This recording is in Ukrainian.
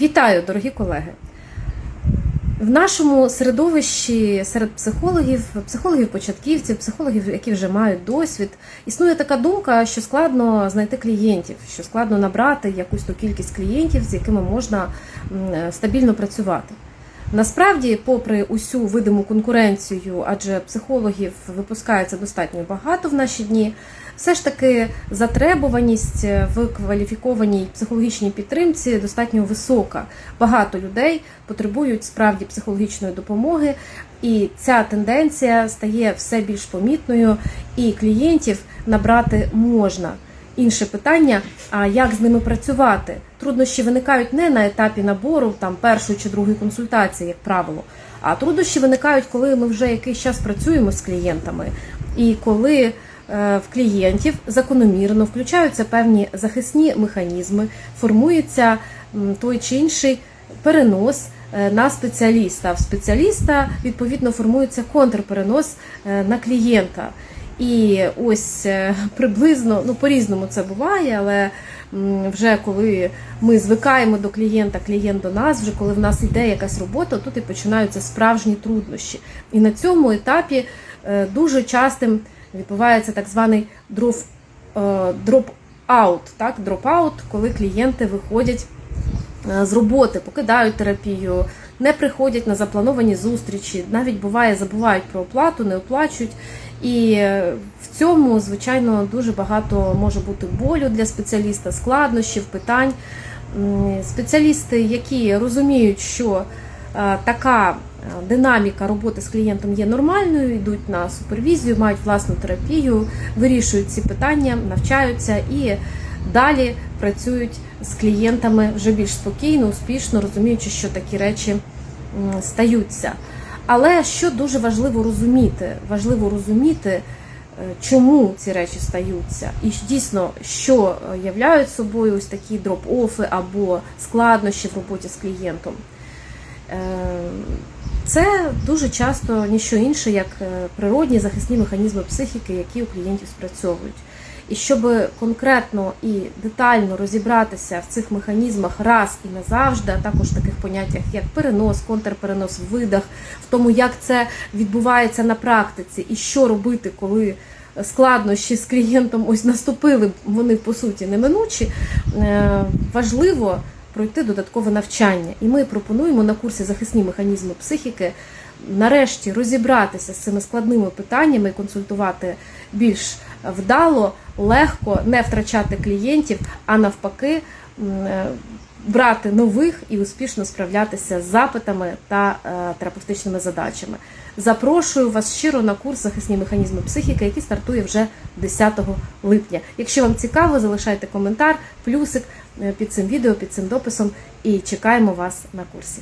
Вітаю, дорогі колеги! В нашому середовищі серед психологів, психологів-початківців, психологів, які вже мають досвід, існує така думка, що складно знайти клієнтів, що складно набрати якусь ту кількість клієнтів, з якими можна стабільно працювати. Насправді, попри усю видиму конкуренцію, адже психологів випускається достатньо багато в наші дні, все ж таки затребуваність в кваліфікованій психологічній підтримці достатньо висока. Багато людей потребують справді психологічної допомоги, і ця тенденція стає все більш помітною, і клієнтів набрати можна. Інше питання: а як з ними працювати? Труднощі виникають не на етапі набору, там першої чи другої консультації, як правило, а труднощі виникають, коли ми вже якийсь час працюємо з клієнтами, і коли е, в клієнтів закономірно включаються певні захисні механізми, формується той чи інший перенос е, на спеціаліста. В спеціаліста відповідно формується контрперенос е, на клієнта. І ось е, приблизно, ну по-різному це буває, але вже коли ми звикаємо до клієнта, клієнт до нас, вже коли в нас йде якась робота, тут і починаються справжні труднощі. І на цьому етапі е, дуже частим відбувається так званий дроп, дроп-аут, так, дроп-аут, коли клієнти виходять е, з роботи, покидають терапію, не приходять на заплановані зустрічі, навіть буває, забувають про оплату, не оплачують. І е, в цьому, звичайно, дуже багато може бути болю для спеціаліста, складнощів, питань. Спеціалісти, які розуміють, що е, така е, динаміка роботи з клієнтом є нормальною, йдуть на супервізію, мають власну терапію, вирішують ці питання, навчаються і далі працюють з клієнтами вже більш спокійно, успішно, розуміючи, що такі речі стаються. Але що дуже важливо розуміти, важливо розуміти, е, чому ці речі стаються, і дійсно, що е, являють собою ось такі дроп-офи або складнощі в роботі з клієнтом. Е, Це дуже часто ніщо інше, як е, природні захисні механізми психіки, які у клієнтів спрацьовують. І щоб конкретно і детально розібратися в цих механізмах раз і назавжди, а також в таких поняттях, як перенос, контрперенос, видах, в тому, як це відбувається на практиці, і що робити, коли складнощі з клієнтом ось наступили, вони по суті неминучі, е, важливо пройти додаткове навчання. І ми пропонуємо на курсі захисні механізми психіки нарешті розібратися з цими складними питаннями консультувати більш вдало, легко, не втрачати клієнтів, а навпаки. е, Брати нових і успішно справлятися з запитами та е, терапевтичними задачами. Запрошую вас щиро на курс захисні механізми психіки, який стартує вже 10 липня. Якщо вам цікаво, залишайте коментар, плюсик е, під цим відео, під цим дописом і чекаємо вас на курсі.